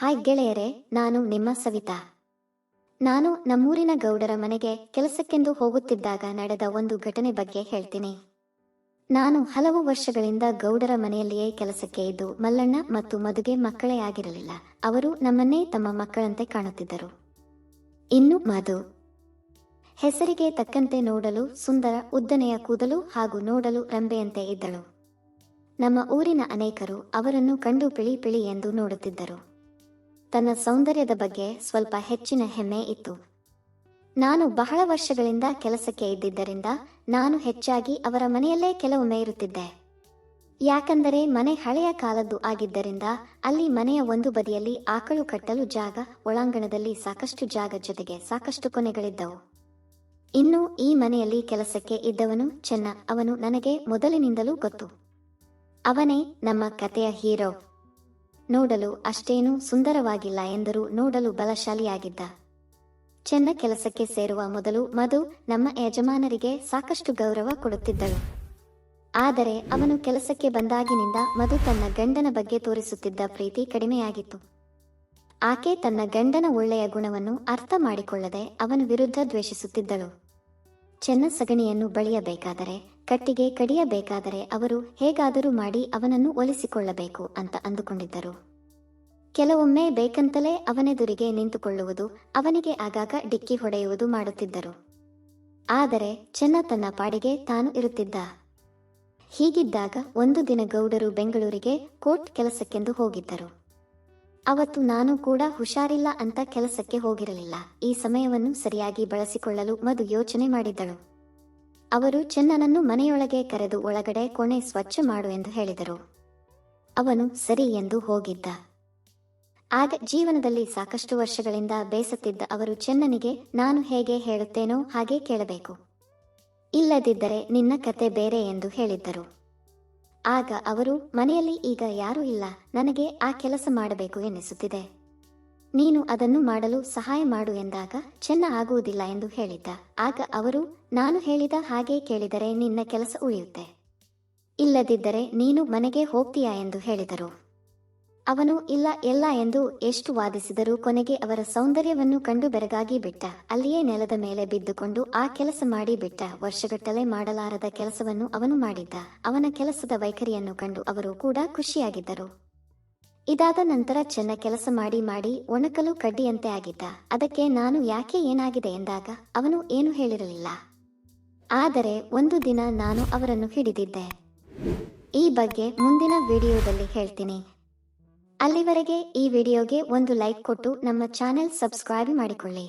Hi ಗೆಳೆಯರೆ, ನಾನು ನಿಮ್ಮ ಸವಿತಾ. ನಾನು ನಮ್ಮೂರಿನ ಗೌಡರ ಮನೆಗೆ ಕೆಲಸಕ್ಕೆಂದು ಹೋಗುತ್ತಿದ್ದಾಗ ನಡೆದ ಒಂದು ಘಟನೆ ಬಗ್ಗೆ ಹೇಳ್ತೀನಿ. ನಾನು ಹಲವು ವರ್ಷಗಳಿಂದ ಗೌಡರ ಮನೆಯಲ್ಲಿಯೇ ಕೆಲಸಕ್ಕೆ ಇದ್ದು, ಮಲ್ಲಣ್ಣ ಮತ್ತು ಮದುಗೆ ಮಕ್ಕಳೇ ಆಗಿರಲಿಲ್ಲ. ಅವರು ನಮ್ಮನ್ನೇ ತಮ್ಮ ಮಕ್ಕಳಂತೆ ಕಾಣುತ್ತಿದ್ದರು. ಇನ್ನು ಮಧು. ಹೆಸರಿಗೆ ತಕ್ಕಂತೆ ನೋಡಲು ಸುಂದರ, ಉದ್ದನೆಯ ಕೂದಲು ಹಾಗೂ ನೋಡಲು ರಂಬೆಯಂತೆ ಇದ್ದಳು. ನಮ್ಮ ಊರಿನ ಅನೇಕರು ಅವರನ್ನು ಕಂಡು ಪಿಳಿ ಪಿಳಿ ಎಂದು ನೋಡುತ್ತಿದ್ದರು. ತನ್ನ ಸೌಂದರ್ಯದ ಬಗ್ಗೆ ಸ್ವಲ್ಪ ಹೆಚ್ಚಿನ ಹೆಮ್ಮೆ ಇತ್ತು. ನಾನು ಬಹಳ ವರ್ಷಗಳಿಂದ ಕೆಲಸಕ್ಕೆ ಇದ್ದಿದ್ದರಿಂದ ನಾನು ಹೆಚ್ಚಾಗಿ ಅವರ ಮನೆಯಲ್ಲೇ ಕೆಲವೊಮ್ಮೆ ಇರುತ್ತಿದ್ದೆ. ಯಾಕಂದರೆ ಮನೆ ಹಳೆಯ ಕಾಲದ್ದು ಆಗಿದ್ದರಿಂದ ಅಲ್ಲಿ ಮನೆಯ ಒಂದು ಬದಿಯಲ್ಲಿ ಆಕಳು ಕಟ್ಟಲು ಜಾಗ, ಒಳಾಂಗಣದಲ್ಲಿ ಸಾಕಷ್ಟು ಜಾಗ ಜೊತೆಗೆ ಸಾಕಷ್ಟು ಕೊನೆಗಳಿದ್ದವು. ಇನ್ನು ಈ ಮನೆಯಲ್ಲಿ ಕೆಲಸಕ್ಕೆ ಇದ್ದವನು ಚೆನ್ನ, ಅವನು ನನಗೆ ಮೊದಲಿನಿಂದಲೂ ಗೊತ್ತು. ಅವನೇ ನಮ್ಮ ಕತೆಯ ಹೀರೋ. ನೋಡಲು ಅಷ್ಟೇನೂ ಸುಂದರವಾಗಿಲ್ಲ ಎಂದರು ನೋಡಲು ಬಲಶಾಲಿಯಾಗಿದ್ದ. ಚೆನ್ನ ಕೆಲಸಕ್ಕೆ ಸೇರುವ ಮೊದಲು ಮಧು ನಮ್ಮ ಯಜಮಾನರಿಗೆ ಸಾಕಷ್ಟು ಗೌರವ ಕೊಡುತ್ತಿದ್ದಳು. ಆದರೆ ಅವನು ಕೆಲಸಕ್ಕೆ ಬಂದಾಗಿನಿಂದ ಮಧು ತನ್ನ ಗಂಡನ ಬಗ್ಗೆ ತೋರಿಸುತ್ತಿದ್ದ ಪ್ರೀತಿ ಕಡಿಮೆಯಾಗಿತ್ತು. ಆಕೆ ತನ್ನ ಗಂಡನ ಒಳ್ಳೆಯ ಗುಣವನ್ನು ಅರ್ಥ ಮಾಡಿಕೊಳ್ಳದೆ ಅವನ ವಿರುದ್ಧ ದ್ವೇಷಿಸುತ್ತಿದ್ದಳು. ಚೆನ್ನ ಸಗಣಿಯನ್ನು ಬಳಿಯಬೇಕಾದರೆ ಕಟ್ಟಿಗೆ ಕಡಿಯಬೇಕಾದರೆ ಅವರು ಹೇಗಾದರೂ ಮಾಡಿ ಅವನನ್ನು ಒಲಿಸಿಕೊಳ್ಳಬೇಕು ಅಂತ ಅಂದುಕೊಂಡಿದ್ದರು. ಕೆಲವೊಮ್ಮೆ ಬೇಕಂತಲೇ ಅವನೆದುರಿಗೆ ನಿಂತುಕೊಳ್ಳುವುದು, ಅವನಿಗೆ ಆಗಾಗ ಡಿಕ್ಕಿ ಹೊಡೆಯುವುದು ಮಾಡುತ್ತಿದ್ದರು. ಆದರೆ ಚೆನ್ನ ತನ್ನ ಪಾಡಿಗೆ ತಾನು ಇರುತ್ತಿದ್ದ. ಹೀಗಿದ್ದಾಗ ಒಂದು ದಿನ ಗೌಡರು ಬೆಂಗಳೂರಿಗೆ ಕೋರ್ಟ್ ಕೆಲಸಕ್ಕೆಂದು ಹೋಗಿದ್ದರು. ಅವತ್ತು ನಾನು ಕೂಡ ಹುಷಾರಿಲ್ಲ ಅಂತ ಕೆಲಸಕ್ಕೆ ಹೋಗಿರಲಿಲ್ಲ. ಈ ಸಮಯವನ್ನು ಸರಿಯಾಗಿ ಬಳಸಿಕೊಳ್ಳಲು ಮಧು ಯೋಚನೆ ಮಾಡಿದ್ದಳು. ಅವರು ಚೆನ್ನನನ್ನು ಮನೆಯೊಳಗೆ ಕರೆದು ಒಳಗಡೆ ಕೋಣೆ ಸ್ವಚ್ಛ ಮಾಡು ಎಂದು ಹೇಳಿದರು. ಅವನು, ಸರಿ ಎಂದು ಹೋಗಿದ್ದ. ಆಗ ಜೀವನದಲ್ಲಿ ಸಾಕಷ್ಟು ವರ್ಷಗಳಿಂದ ಬೇಸತ್ತಿದ್ದ ಅವರು ಚೆನ್ನನಿಗೆ, ನಾನು ಹೇಗೆ ಹೇಳುತ್ತೇನೋ ಹಾಗೆ ಕೇಳಬೇಕು. ಇಲ್ಲದಿದ್ದರೆ ನಿನ್ನ ಕತೆ ಬೇರೆ ಎಂದು ಹೇಳಿದ್ದರು. ಆಗ ಅವರು, ಮನೆಯಲ್ಲಿ ಈಗ ಯಾರೂ ಇಲ್ಲ. ನನಗೆ ಆ ಕೆಲಸ ಮಾಡಬೇಕು ಎನ್ನಿಸುತ್ತಿದೆ. ನೀನು ಅದನ್ನು ಮಾಡಲು ಸಹಾಯ ಮಾಡು ಎಂದಾಗ ಚೆನ್ನ ಆಗುವುದಿಲ್ಲ ಎಂದು ಹೇಳಿದ್ದ. ಆಗ ಅವರು, ನಾನು ಹೇಳಿದ ಹಾಗೆ ಕೇಳಿದರೆ ನಿನ್ನ ಕೆಲಸ ಉಳಿಯುತ್ತೆ. ಇಲ್ಲದಿದ್ದರೆ ನೀನು ಮನೆಗೆ ಹೋಗ್ತೀಯಾ ಎಂದು ಹೇಳಿದರು. ಅವನು, ಇಲ್ಲ ಎಲ್ಲ ಎಂದು ಎಷ್ಟು ವಾದಿಸಿದರೂ ಕೊನೆಗೆ ಅವರ ಸೌಂದರ್ಯವನ್ನು ಕಂಡು ಬೆರಗಾಗಿ ಬಿಟ್ಟ. ಅಲ್ಲಿಯೇ ನೆಲದ ಮೇಲೆ ಬಿದ್ದುಕೊಂಡು ಆ ಕೆಲಸ ಮಾಡಿ ಬಿಟ್ಟ. ವರ್ಷಗಟ್ಟಲೆ ಮಾಡಲಾರದ ಕೆಲಸವನ್ನು ಅವನು ಮಾಡಿದ್ದ. ಅವನ ಕೆಲಸದ ವೈಖರಿಯನ್ನು ಕಂಡು ಅವರು ಕೂಡ ಖುಷಿಯಾಗಿದ್ದರು. ಇದಾದ ನಂತರ ಚೆನ್ನ ಕೆಲಸ ಮಾಡಿ ಮಾಡಿ ಒಣಕಲು ಕಡ್ಡಿಯಂತೆ ಆಗಿದ್ದ. ಅದಕ್ಕೆ ನಾನು ಯಾಕೆ ಏನಾಗಿದೆ ಎಂದಾಗ ಅವನು ಏನು ಹೇಳಿರಲಿಲ್ಲ. ಆದರೆ ಒಂದು ದಿನ ನಾನು ಅವರನ್ನು ಹಿಡಿದಿದ್ದೆ. ಈ ಬಗ್ಗೆ ಮುಂದಿನ ವಿಡಿಯೋದಲ್ಲಿ ಹೇಳ್ತೀನಿ. ಅಲ್ಲಿವರೆಗೆ ಈ ವಿಡಿಯೋಗೆ ಒಂದು ಲೈಕ್ ಕೊಟ್ಟು ನಮ್ಮ ಚಾನೆಲ್ ಸಬ್ಸ್ಕ್ರೈಬ್ ಮಾಡಿಕೊಳ್ಳಿ.